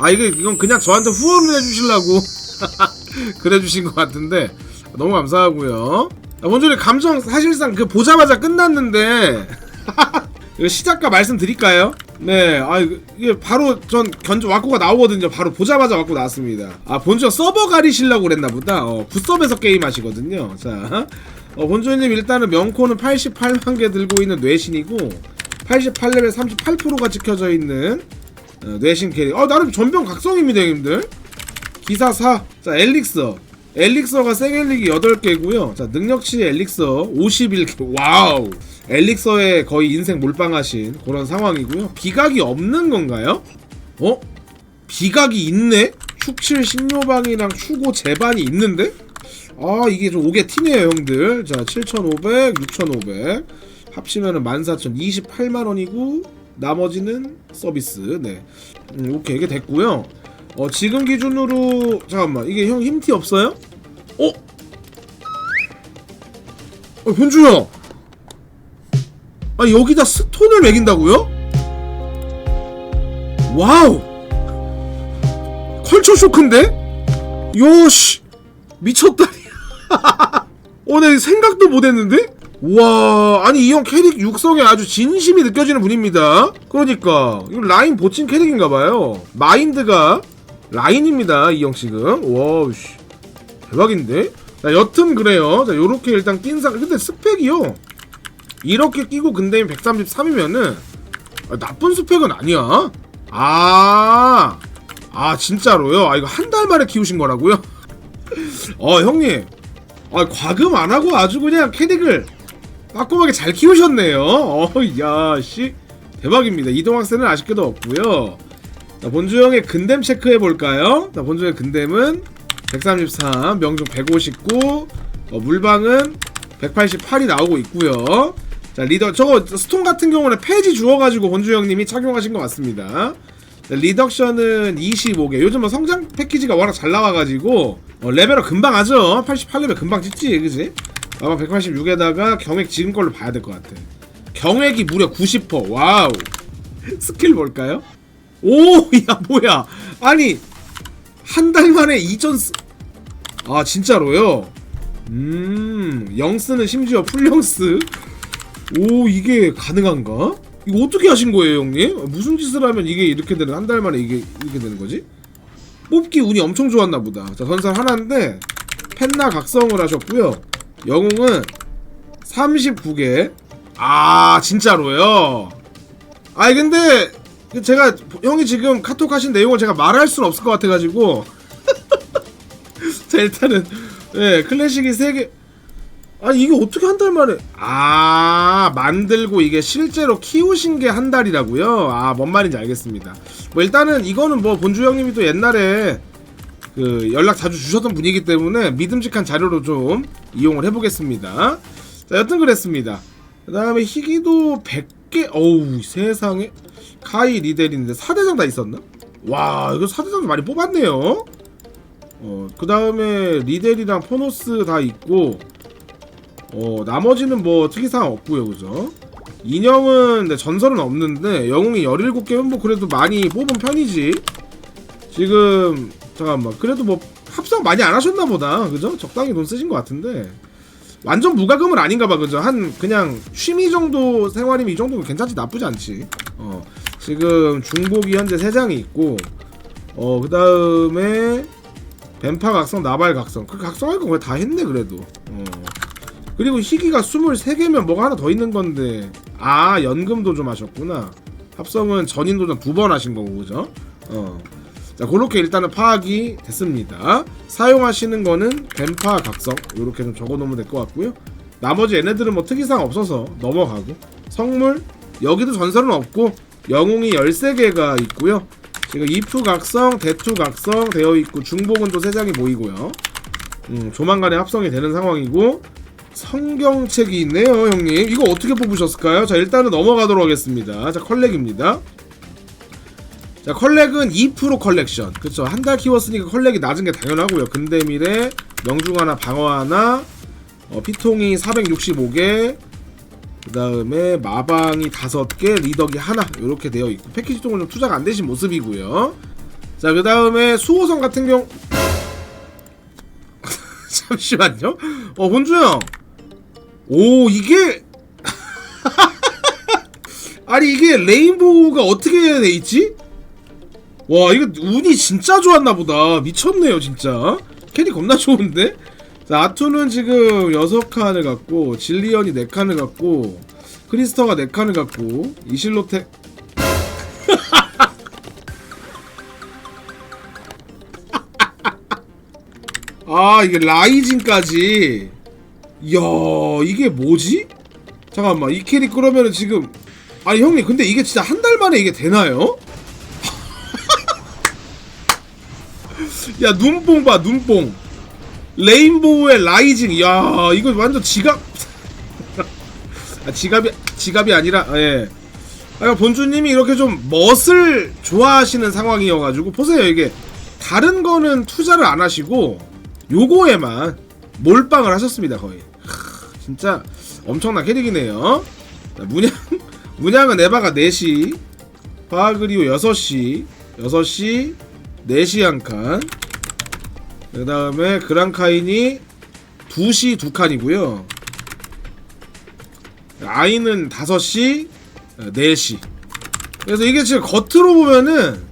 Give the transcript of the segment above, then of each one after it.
아 이게 이건 그냥 저한테 후원을 해주시려고 그래 주신 것 같은데 너무 감사하고요. 아, 먼저 이 감정 사실상 그 보자마자 끝났는데 이거 시작과 말씀드릴까요? 네, 아 이거- 이게 바로 전 견적 왁구가 나오거든요. 바로 보자마자 왁구 나왔습니다. 아 본주 서버 가리시려고 그랬나 보다. 어, 굿섭에서 게임 하시거든요. 자, 어, 본주님 일단은 명코는 88만 개 들고 있는 뇌신이고 88레벨 38%가 찍혀져 있는 어, 뇌신 캐릭. 어 나름 전병 각성입니다, 형님들. 기사 4. 자, 엘릭서. 엘릭서가 생엘릭이 8개고요. 자, 능력치 엘릭서 51개. 와우. 엘릭서에 거의 인생 몰빵하신 그런 상황이고요. 비각이 없는 건가요? 어? 비각이 있네? 축칠 신료방이랑 추고 제반이 있는데? 아, 이게 좀 오게 티네요, 형들. 자, 7,500, 6,500. 합치면은 14,000, 28만원이고, 나머지는 서비스. 네. 음, 오케이. 이게 됐고요. 어 지금 기준으로 잠깐만 이게 형 힘티 없어요? 어? 어 변주야 아 여기다 스톤을 매긴다고요? 와우 컬처 쇼크인데? 요씨 미쳤다 어내 생각도 못 했는데? 와 아니 이 형 캐릭 육성에 아주 진심이 느껴지는 분입니다. 그러니까 이거 라인 보친 캐릭인가봐요. 마인드가 라인입니다 이 형 지금. 와우씨. 대박인데? 자 여튼 그래요. 자 요렇게 일단 낀 상 근데 스펙이요. 이렇게 끼고 근대인 133이면은 나쁜 스펙은 아니야. 아, 아 진짜로요? 아 이거 한 달 만에 키우신 거라고요? 어 형님. 아 과금 안 하고 아주 그냥 캐릭을 빠꼼하게 잘 키우셨네요 어 야 씨 대박입니다 이동학생은 아쉽게도 없고요 자, 본주형의 근댐 체크해 볼까요? 자, 본주의 근댐은 133, 명중 159, 어, 물방은 188이 나오고 있고요. 자, 리더 저거 스톤 같은 경우는 폐지 주어가지고 본주형님이 착용하신 것 같습니다. 자, 리덕션은 25개. 요즘 뭐 성장 패키지가 워낙 잘 나와가지고 어, 레벨업 금방 하죠. 88레벨 금방 찍지, 그지? 아마 186에다가 경액 지금 걸로 봐야 될 것 같아. 경액이 무려 90%. 와우. 스킬 볼까요? 오, 야 뭐야? 아니 한 달 만에 2전 쓰... 아 진짜로요? 음, 영스는 심지어 풀영스. 오, 이게 가능한가? 이거 어떻게 하신 거예요, 형님? 무슨 짓을 하면 이게 이렇게 되는 한 달 만에 이게 이렇게 되는 거지? 뽑기 운이 엄청 좋았나 보다. 자, 전설 하나인데 펜나 각성을 하셨고요. 영웅은 39개. 아, 진짜로요? 아니 근데 제가 형이 지금 카톡 하신 내용을 제가 말할 수는 없을 것 같아가지고. 자 일단은 예 클래식이 3개. 아 이게 어떻게 한 달 만에. 아 만들고 이게 실제로 키우신 게 한 달이라고요? 아 뭔 말인지 알겠습니다. 뭐 일단은 이거는 뭐 본주 형님이 또 옛날에 그 연락 자주 주셨던 분이기 때문에 믿음직한 자료로 좀 이용을 해보겠습니다. 자 여튼 그랬습니다. 그 다음에 희귀도 100개 어우 세상에. 카이 리델인데 4대장 다 있었나? 와 이거 4대장도 많이 뽑았네요. 어, 그 다음에 리델이랑 포노스 다 있고 어 나머지는 뭐 특이사항 없고요 그죠? 인형은 네, 전설은 없는데 영웅이 17개면 뭐 그래도 많이 뽑은 편이지. 지금 잠깐만. 그래도 뭐 합성 많이 안 하셨나 보다. 그죠? 적당히 돈 쓰신 것 같은데. 완전 무과금은 아닌가 봐. 그죠? 한 그냥 취미 정도 생활이면 이 정도면 괜찮지. 나쁘지 않지. 어. 지금 중복이 현재 3장이 있고 어 그 다음에 뱀파 각성 나발 각성. 그 각성할 거 거의 다 했네 그래도. 어. 그리고 희귀가 23개면 뭐가 하나 더 있는 건데. 아 연금도 좀 하셨구나. 합성은 전인 도전 두 번 하신 거고 그죠? 어 자, 그렇게 일단은 파악이 됐습니다. 사용하시는 거는 뱀파 각성 이렇게 좀 적어놓으면 될 것 같고요. 나머지 얘네들은 뭐 특이사항 없어서 넘어가고 성물 여기도 전설은 없고 영웅이 13개가 있고요. 지금 이프 각성, 대투 각성 되어 있고 중복은 또 3장이 보이고요. 음, 조만간에 합성이 되는 상황이고 성경책이 있네요, 형님. 이거 어떻게 뽑으셨을까요? 자, 일단은 넘어가도록 하겠습니다. 자, 컬렉입니다. 자 컬렉은 2% 컬렉션 그쵸 한 달 키웠으니까 컬렉이 낮은 게 당연하고요 근대밀에 명중 하나 방어 하나 어, 피통이 465개 그 다음에 마방이 5개 리더기 하나 이렇게 되어 있고 패키지 통은 좀 투자가 안 되신 모습이고요 자, 그 다음에 수호성 같은 경우. 잠시만요. 어, 본주 형. 오, 이게. 아니, 이게 레인보우가 어떻게 돼 있지? 와, 이거 운이 진짜 좋았나 보다. 미쳤네요, 진짜. 캐리 겁나 좋은데? 자, 아투는 지금 6칸을 갖고, 질리언이 4칸을 갖고, 크리스터가 4칸을 갖고, 이실로테. 아 이게 라이징까지 이야 이게 뭐지? 잠깐만 이 캐릭 그러면은 지금 아니 형님 근데 이게 진짜 한 달 만에 이게 되나요? 야 눈뽕 봐 눈뽕. 레인보우의 라이징. 야 이거 완전 지갑. 아, 지갑이 지갑이 아니라 예. 아, 본주님이 이렇게 좀 멋을 좋아하시는 상황이어가지고 보세요 이게. 다른 거는 투자를 안 하시고 요거에만 몰빵을 하셨습니다 거의. 하, 진짜 엄청난 캐릭이네요. 자, 문양 문양은 에바가 4시 바그리오 6시 6시 4시 한칸 그 다음에 그랑카인이 2시 2칸이고요. 아이는 5시 4시 그래서 이게 지금 겉으로 보면은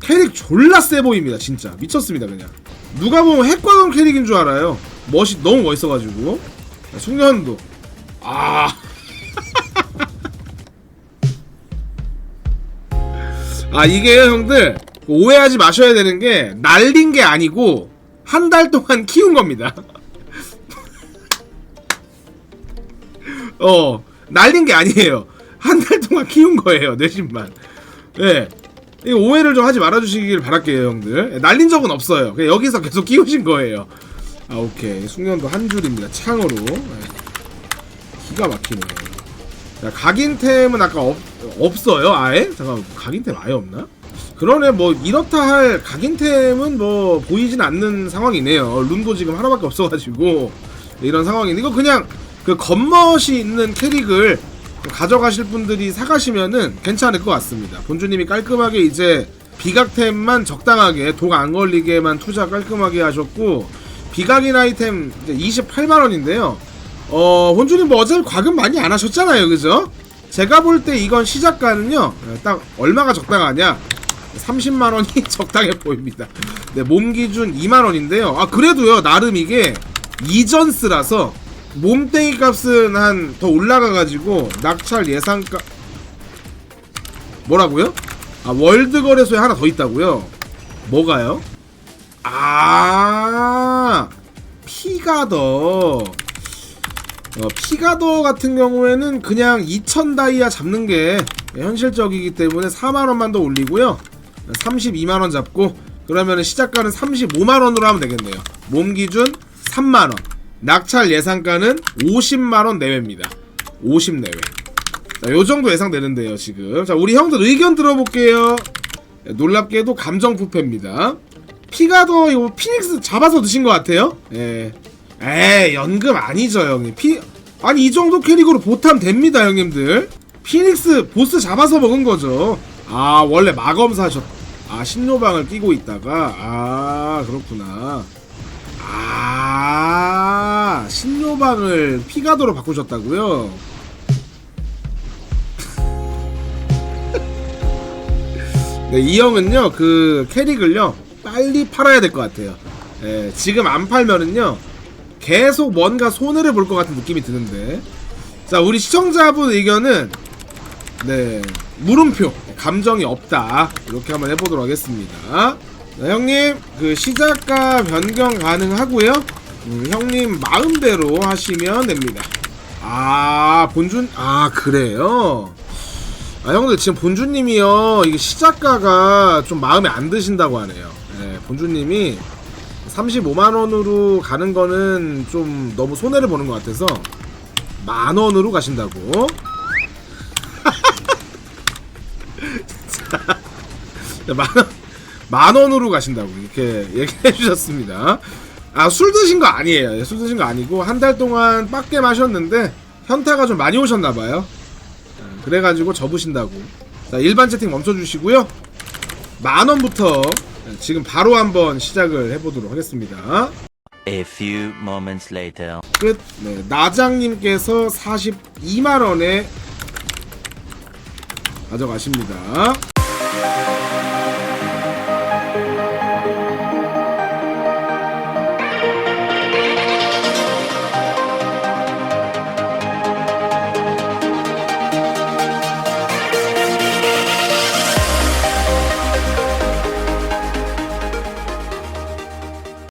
캐릭 졸라 세 보입니다 진짜. 미쳤습니다 그냥. 누가 보면 핵과금 캐릭인 줄 알아요. 멋이 너무 멋있어가지고. 자, 숙련도. 아. 아 이게 형들 오해하지 마셔야 되는 게 날린 게 아니고 한 달 동안 키운 겁니다. 어 날린 게 아니에요. 한 달 동안 키운 거예요 내신만. 예. 이 오해를 좀 하지 말아주시길 바랄게요 형들. 예, 날린 적은 없어요. 여기서 계속 키우신 거예요. 아 오케이 숙련도 한 줄입니다. 창으로. 예. 기가 막히네. 자, 각인템은 아까 없, 없어요 아예? 잠깐 각인템 아예 없나? 그러네 뭐 이렇다 할 각인템은 뭐 보이진 않는 상황이네요 룬도 지금 하나밖에 없어가지고 이런 상황인데 이거 그냥 그 겉멋이 있는 캐릭을 가져가실 분들이 사가시면은 괜찮을 것 같습니다 본주님이 깔끔하게 이제 비각템만 적당하게 독 안 걸리게만 투자 깔끔하게 하셨고 비각인 아이템 이제 28만원인데요 어, 본주님 뭐 어차피 과금 많이 안 하셨잖아요, 그죠? 제가 볼 때 이건 시작가는요, 어, 딱 얼마가 적당하냐? 30만원이 적당해 보입니다. 네, 몸 기준 2만원인데요. 아, 그래도요, 나름 이게 이전스라서 몸땡이 값은 한 더 올라가가지고 낙찰 예상가. 뭐라고요? 아, 월드 거래소에 하나 더 있다고요? 뭐가요? 아, 피가더. 어, 피가더 같은 경우에는 그냥 2000 다이아 잡는 게 현실적이기 때문에 4만원만 더 올리고요 32만원 잡고 그러면 시작가는 35만원으로 하면 되겠네요. 몸 기준 3만원. 낙찰 예상가는 50만원 내외입니다. 50 내외. 자, 요 정도 예상되는데요 지금. 자 우리 형들 의견 들어볼게요. 네, 놀랍게도 감정 부패입니다. 피가더 이거 피닉스 잡아서 드신 것 같아요? 예. 에이 연금 아니죠 형님. 피 아니 이 정도 캐릭으로 보탐 됩니다 형님들. 피닉스 보스 잡아서 먹은 거죠. 아 원래 마검사셨 아 신노방을 끼고 있다가 아 그렇구나. 아 신노방을 피가도로 바꾸셨다고요? 네, 이 형은요 그 캐릭을요 빨리 팔아야 될 것 같아요. 예, 지금 안 팔면은요 계속 뭔가 손해를 볼 것 같은 느낌이 드는데. 자 우리 시청자분 의견은 네 물음표 감정이 없다. 이렇게 한번 해보도록 하겠습니다. 자, 형님 그 시작가 변경 가능하고요. 음, 형님 마음대로 하시면 됩니다. 아 본준 아 그래요? 아 형들 지금 본주님이요. 이게 시작가가 좀 마음에 안 드신다고 하네요. 네, 본주님이 35만원으로 가는 거는 좀 너무 손해를 보는 것 같아서 만원으로 가신다고 진짜 만원 만원으로 가신다고 이렇게 얘기해 주셨습니다 아 술 드신 거 아니에요 술 드신 거 아니고 한 달 동안 빡게 마셨는데 현타가 좀 많이 오셨나봐요 아, 그래가지고 접으신다고 자 일반 채팅 멈춰주시고요 만원부터 네, 지금 바로 한번 시작을 해보도록 하겠습니다. A few moments later. 끝. 네, 나장님께서 42만 원에 가져가십니다.